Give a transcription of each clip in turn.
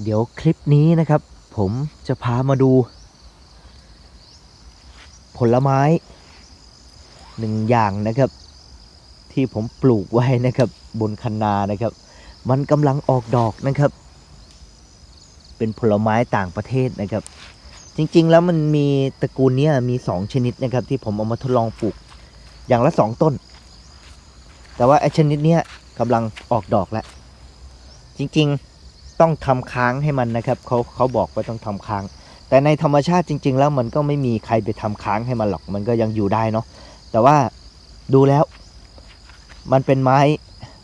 เดี๋ยวคลิปนี้นะครับ ผมจะพามาดู ผลไม้หนึ่งอย่างนะครับ ที่ผมปลูกไว้นะครับ บนคันนานะครับ มันกำลังออกดอกนะครับ เป็นผลไม้ต่างประเทศนะครับ จริงๆแล้วมันมีตระกูลนี้มีสองชนิดนะครับ ที่ผมเอามาทดลองปลูกอย่างละสองต้น แต่ว่าไอชนิดนี้กำลังออกดอกแล้วจริง ๆ ต้องทำค้างให้มันนะครับเขาเขาบอกว่าต้องทำค้าง แต่ในธรรมชาติจริง ๆ แล้วมันก็ไม่มีใครไปทำค้างให้มันหรอกมันก็ยังอยู่ได้เนาะแต่ว่าดูแล้วมันเป็นไม้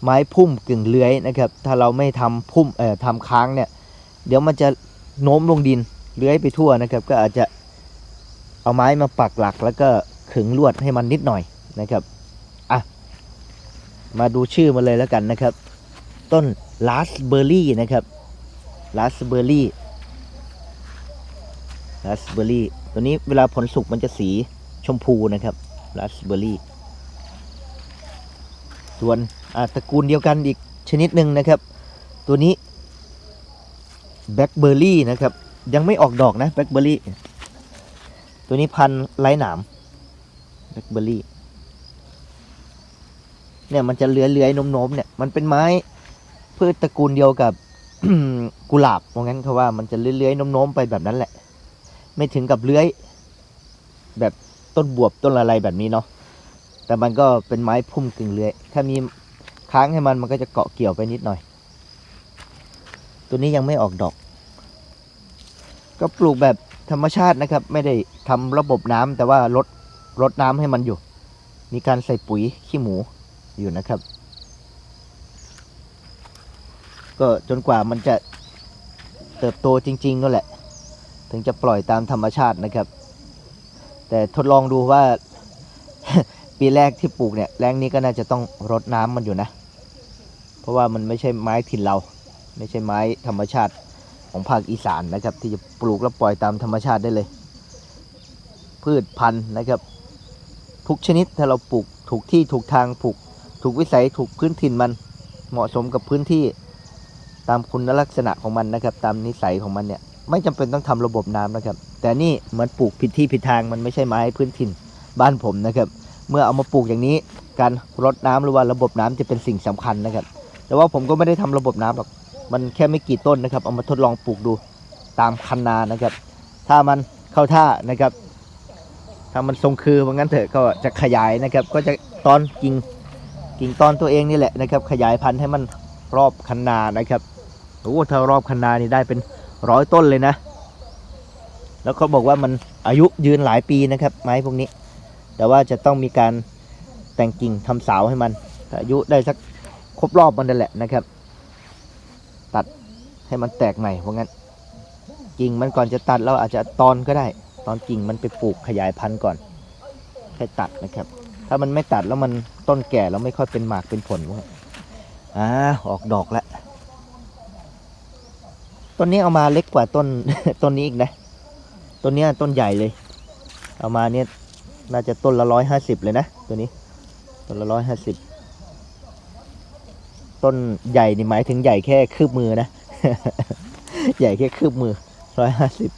ไม้พุ่มกึ่งเลื้อยนะครับ ถ้าเราไม่ทำพุ่มเอ่อทำค้างเนี่ย เดี๋ยวมันจะโน้มลงดินเลื้อยไปทั่วนะครับ ก็อาจจะเอาไม้มาปักหลัก แล้วก็ขึงลวดให้มันนิดหน่อยนะครับอะมาดูชื่อมันเลยแล้วกันนะครับ ต้นลาสเบอร์รี่นะครับ ลาสเบอร์รี่ลาสเบอร์รี่ตัวนี้เวลาผลสุกมันจะสีชมพูนะครับลาสเบอร์รี่ส่วนอาตระกูลเดียวกันอีกชนิดหนึ่งนะครับ ตัวนี้แบล็คเบอร์รี่นะครับ ยังไม่ออกดอกนะแบล็คเบอร์รี่ตัวนี้พันไร้หนามแบล็คเบอร์รี่เนี่ยมันจะเลื้อยๆโน้มๆเนี่ยมันเป็นไม้พืชตระกูลเดียวกับ กุหลาบว่าะงั้นเขาว่ามันจะเลื้อยๆโน้มๆไปแบบนั้นแหละ ไม่ถึงกับเลื้อย แบบต้นบวบต้นอะไรแบบนี้เนาะแต่มันก็เป็นไม้พุ่มกึ่งเลื้อย ถ้ามีค้างให้มันมันก็จะเกาะเกี่ยวไปนิดหน่อย ตัวนี้ยังไม่ออกดอก ก็ปลูกแบบธรรมชาตินะครับ ไม่ได้ทำระบบน้ำแต่ว่าลดลดน้ำให้มันอยู่ มีการใส่ปุ๋ยขี้หมูอยู่นะครับ ก็จนกว่ามันจะเติบโตจริงๆนั่นแหละ ถึงจะปล่อยตามธรรมชาตินะครับ แต่ทดลองดูว่า ปีแรกที่ปลูกเนี่ยแรงนี้ก็น่าจะต้องรดน้ำมันอยู่นะ เพราะว่ามันไม่ใช่ไม้ถิ่นเรา ไม่ใช่ไม้ธรรมชาติของภาคอีสานนะครับ ที่จะปลูกแล้วปล่อยตามธรรมชาติได้เลย พืชพันธุ์นะครับทุกชนิดถ้าเราปลูกถูกที่ถูกทางปลูกถูกวิสัยถูกพื้นถิ่นมันเหมาะสมกับพื้นที่ ตามคุณลักษณะของมันนะครับ ตามนิสัยของมันเนี่ยไม่จำเป็นต้องทำระบบน้ำนะครับ แต่นี่เหมือนปลูกผิดที่ผิดทางมันไม่ใช่ไม้พื้นถิ่นบ้านผมนะครับ เมื่อเอามาปลูกอย่างนี้ การรดน้ำหรือว่าระบบน้ำจะเป็นสิ่งสำคัญนะครับ แต่ว่าผมก็ไม่ได้ทำระบบน้ำหรอกมันแค่ไม่กี่ต้นนะครับ เอามาทดลองปลูกดูตามคันนานะครับ ถ้ามันเข้าท่านะครับ ถ้ามันทรงคือว่างั้นเถอะก็จะขยายนะครับ ก็จะตอนกิ่งกิ่งตอนตัวเองนี่แหละนะครับ ขยายพันธุ์ให้มันรอบคันนานะครับ อ้ถ้ารอบคันนานี่ได้เป็นร้อยต้นเลยนะ แล้วเขาบอกว่ามันอายุยืนหลายปีนะครับ ไม้พวกนี้ แต่ว่าจะต้องมีการแต่งกิ่งทำเสาให้มัน อายุได้สักครบรอบมันนั่นแหละนะครับ ตัดให้มันแตกใหม่เพราะงั้นกิ่งมันก่อนจะตัดเราอาจจะตอนก็ได้ ตอนกิ่งมันไปปลูกขยายพันธุ์ก่อนแค่ตัดนะครับ ถ้ามันไม่ตัดแล้วมันต้นแก่แล้วไม่ค่อยเป็นหมากเป็นผลวกนี้อ่าออกดอกแล้ว ต้นนี้เอามาเล็กกว่าต้นต้นนี้อีกนะต้นนี้ต้นใหญ่เลย เอามาเนี่ยน่าจะต้นละร้อยห้าสิบเลยนะตัวนี้ ต้นละร้อยห้าสิบต้นใหญ่นี่หมายถึงใหญ่แค่คืบมือนะ ใหญ่แค่คืบมือร้อยห้าสิบ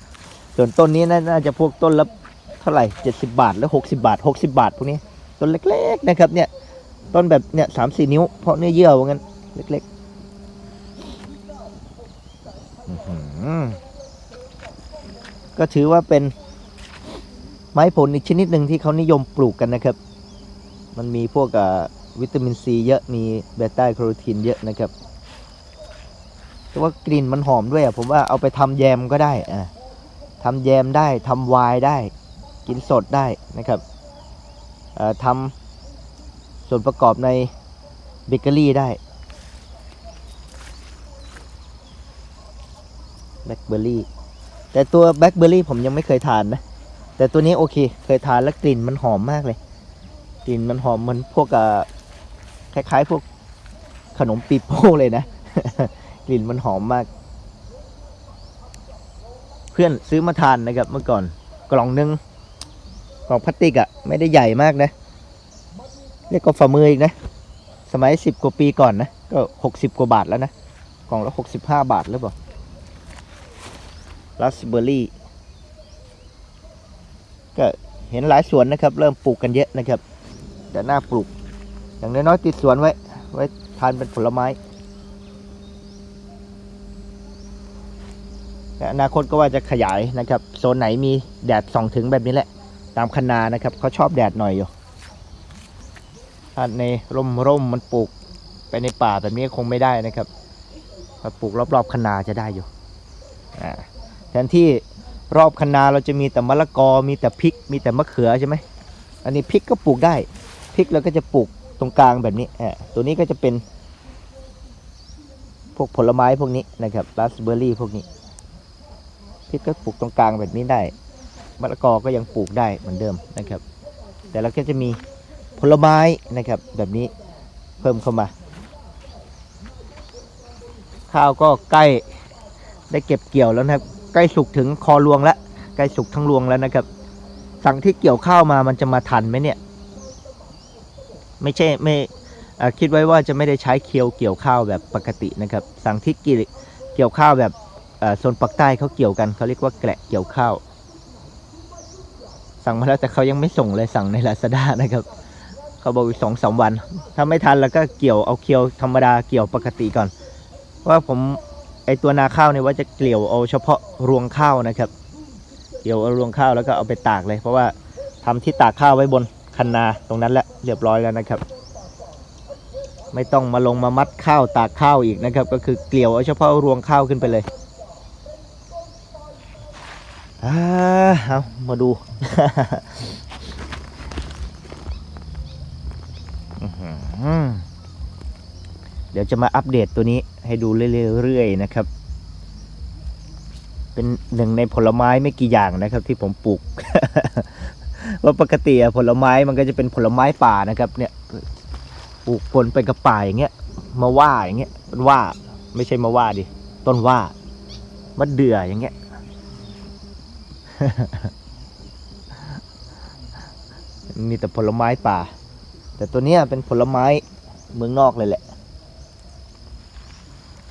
ส่วนต้นนี้น่าน่าจะพวกต้นละเท่าไหร่เจ็ดสิบาทแล้วหกสิบาทหกสิบาทพวกนี้ต้นเล็กๆนะครับเนี่ย ต้นแบบเนี่ยสามสี่นิ้ว เพราะเนื้อเยื่อว่างั้นเล็กๆ อื้อหือ ก็ถือว่าเป็นไม้ผลอีกชนิดหนึ่งที่เขานิยมปลูกกันนะครับ มันมีพวกวิตามินซีเยอะมีเบต้าแคโรทีนเยอะนะครับแต่ว่ากลิ่นมันหอมด้วยอะผมว่าเอาไปทำแยมก็ได้อ่าทำแยมได้ทำไวน์ได้ กินสดได้นะครับทำส่วนประกอบในเบเกอรี่ได้แบล็คเบอร์รี่ แต่ตัวแบล็คเบอร์รี่ผมยังไม่เคยทานนะ แต่ตัวนี้โอเค เคยทานแล้วกลิ่นมันหอมมากเลย กลิ่นมันหอมเหมันพวกอะคล้ายๆ พวกขนมปีโป้เลยนะ กลิ่นมันหอมมาก เพื่อนซื้อมาทานนะครับ เมื่อก่อนกล่องนึงกล่องพลาสติกอะ่ะ ไม่ได้ใหญ่มากนะเรียกก็ฝ่ามืออีกนะ สมัยสิบกว่าปีก่อนนะ ก็หกสิบกว่าบาทแล้วนะ กล่องละหกสิบห้าบาทหรือเปล่า ราสเบอร์รี่ก็เห็นหลายสวนนะครับ เริ่มปลูกกันเยอะนะครับแต่น่าปลูก อย่างน้อยๆติดสวนไว้ ไว้ทานเป็นผลไม้และอนาคตก็ว่าจะขยายนะครับ โซนไหนมีแดดส่องถึงแบบนี้แหละ ตามคันนานะครับเขาชอบแดดหน่อยอยู่ถ้าในร่มร่มมันปลูกไปในป่าแบบนี้คงไม่ได้นะครับถ้าปลูกรอบๆคันนาจะได้อยู่อ่า แทนที่รอบคันนาเราจะมีแต่มะละกอ มีแต่พริก มีแต่มะเขือใช่ไหม อันนี้พริกก็ปลูกได้ พริกเราก็จะปลูกตรงกลางแบบนี้อ่าตัวนี้ก็จะเป็น พวกผลไม้พวกนี้นะครับราสเบอร์รี่พวกนี้ พริกก็ปลูกตรงกลางแบบนี้ได้ มะละกอก็ยังปลูกได้เหมือนเดิมนะครับ แต่เราก็จะมีผลไม้นะครับแบบนี้เพิ่มเข้ามา ข้าวก็ใกล้ได้เก็บเกี่ยวแล้วนะครับ ใกล้สุกถึงคอรวงแล้วใกล้สุกทั้งรวงแล้วนะครับ สั่งที่เกี่ยวข้าวมามันจะมาทันไหมเนี่ย ไม่ใช่ไม่คิดไว้ว่าจะไม่ได้ใช้เคียวเกี่ยวข้าวแบบปกตินะครับ สั่งที่เกี่ยวข้าวแบบโซนปากใต้เขาเกี่ยวกันเขาเรียกว่าแกละเกี่ยวข้าว สั่งมาแล้วแต่เขายังไม่ส่งเลยสั่งในลาซาด้านะครับเขาบอกอีกสองสามวัน ถ้าไม่ทันแล้วก็เกี่ยวเอาเคียวธรรมดาเกี่ยวปกติก่อน ว่าผม อตัวนาข้าวเนี่ยว่าจะเกลี่ยวเอาเฉพาะรวงข้าวนะครับ เกี่ยวเอารวงข้าวแล้วก็เอาไปตากเลย เพราะว่าทำที่ตากข้าวไว้บนคันนาตรงนั้นแหละเรียบร้อยแล้วนะครับ ไม่ต้องมาลงมามัดข้าวตากข้าวอีกนะครับ ก็คือเกลี่ยวเอาเฉพาะรวงข้าวขึ้นไปเลยอ่าเอามาดู อื้อหือเดี๋ยวจะมาอัปเดตตัวนี้ให้ดูเรื่อยๆนะครับ เป็นหนึ่งในผลไม้ไม่กี่อย่างนะครับ ที่ผมปลูกว่าปกติผลไม้มันก็จะเป็นผลไม้ป่านะครับ เนี่ยปลูกปนไปกับป่าอย่างเงี้ยมาว่าอย่างเงี้ยมันว่าไม่ใช่มาว่าดิต้นว่ามะเดื่ออย่างเงี้ยมีแต่ผลไม้ป่า แต่ตัวเนี้ยเป็นผลไม้เมืองนอกเลยแหละ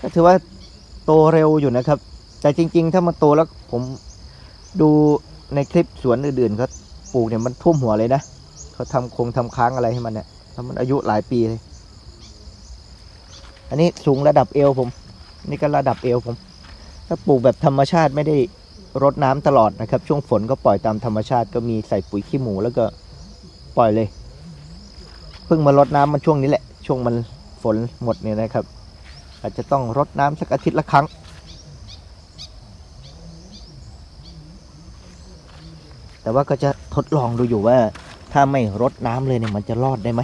ก็ถือว่าโตเร็วอยู่นะครับ แต่จริง ๆ ถ้ามันโตแล้วผมดูในคลิปสวนอื่นๆเขาปลูกเนี่ยมันท่วมหัวเลยนะเขาทำคงทำค้างอะไรให้มันเนี่ยแล้วมันอายุหลายปีเลย อันนี้สูงระดับเอวผม นี่ก็ระดับเอวผม ถ้าปลูกแบบธรรมชาติไม่ได้รดน้ำตลอดนะครับ ช่วงฝนก็ปล่อยตามธรรมชาติก็มีใส่ปุ๋ยขี้หมูแล้วก็ปล่อยเลย เพิ่งมารดน้ำมันช่วงนี้แหละ ช่วงมันฝนหมดเนี่ยนะครับ อาจจะต้องรดน้ำสักอาทิตย์ละครั้ง แต่ว่าก็จะทดลองดูอยู่ว่า ถ้าไม่รดน้ำเลยเนี่ยมันจะรอดได้ไหม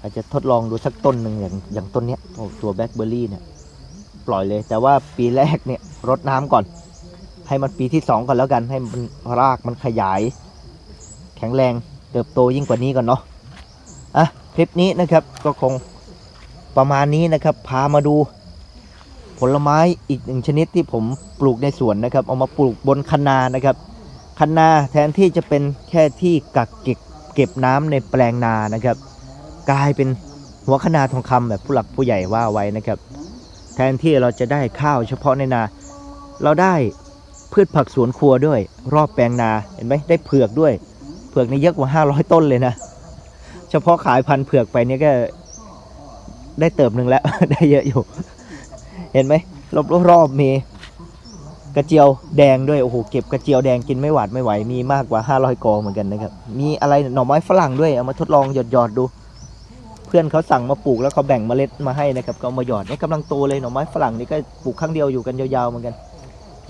อาจจะทดลองดูสักต้นหนึ่งอย่างอย่างต้นเนี้ยตัวแบล็คเบอร์รี่เนี่ยปล่อยเลย แต่ว่าปีแรกเนี่ยรดน้ำก่อน ให้มันปีที่สองก่อนแล้วกัน ให้มันรากมันขยาย แข็งแรงเติบโตยิ่งกว่านี้ก่อนเนาะอะคลิปนี้นะครับก็คง ประมาณนี้นะครับ พามาดู ผลไม้อีกหนึ่งชนิดที่ผมปลูกในสวนนะครับ เอามาปลูกบนคันนานะครับคันนาแทนที่จะเป็นแค่ที่กักเก็บเก็บน้ำในแปลงนานะครับ กลายเป็นหัวคนาทองคำแบบผู้หลักผู้ใหญ่ว่าไว้นะครับ แทนที่เราจะได้ข้าวเฉพาะในนา เราได้พืชผักสวนครัวด้วย รอบแปลงนาเห็นไหมได้เผือกด้วย เผือกนี่เยอะกว่า 500 ต้นเลยนะ เฉพาะขายพันธุ์เผือกไปเนี่ยก็ ได้เติบหนึ่งแล้ว ได้เยอะอยู่ เห็นไหมรอบรอบๆมีกระเจียวแดงด้วยโอ้โหเก็บกระเจียวแดงกินไม่หวาดไม่ไหวมีมากกว่า 500 กอเหมือนกันนะครับ มีอะไรหน่อไม้ฝรั่งด้วยเอามาทดลองหยอดหยอดดู เพื่อนเขาสั่งมาปลูกแล้วเขาแบ่งเมล็ดมาให้นะครับก็เอามาหยอดนี่กำลังโตเลยหน่อไม้ฝรั่งนี่ก็ปลูกครั้งเดียวอยู่กันยาวๆเหมือนกัน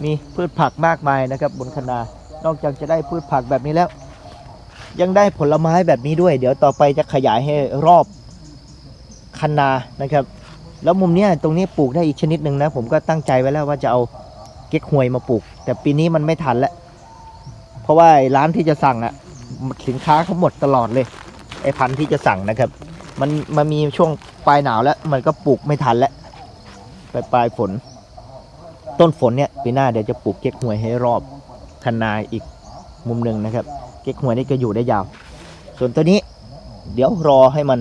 มีพืชผักมากมายนะครับ บนคะนานอกจากจะได้พืชผักแบบนี้แล้ว ยังได้ผลไม้แบบนี้ด้วย เดี๋ยวต่อไปจะขยายให้รอบ คันนานะครับ แล้วมุมเนี้ยตรงนี้ปลูกได้อีกชนิดหนึ่งนะ ผมก็ตั้งใจไว้แล้วว่าจะเอาเก๊กฮวยมาปลูก แต่ปีนี้มันไม่ทันแล้ว เพราะว่าร้านที่จะสั่งอะสินค้าเขาหมดตลอดเลย ไอ้พันธุ์ที่จะสั่งนะครับ มันมันมีช่วงปลายหนาวแล้ว มันก็ปลูกไม่ทันแล้วปลายปลายฝน ต้นฝนเนี่ยปีหน้าเดี๋ยวจะปลูกเก๊กฮวยให้รอบคันนาอีกมุมหนึ่งนะครับ เก๊กฮวยนี่ก็อยู่ได้ยาว ส่วนตัวนี้ เดี๋ยวรอให้มัน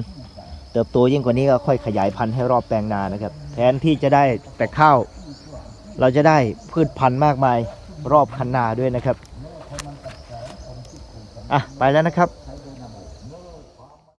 เติบโตยิ่งกว่านี้ก็ค่อยขยายพันธุ์ให้รอบแปลงนานะครับ แทนที่จะได้แต่ข้าว เราจะได้พืชพันธุ์มากมายรอบคันนาด้วยนะครับ อะ ไปแล้วนะครับ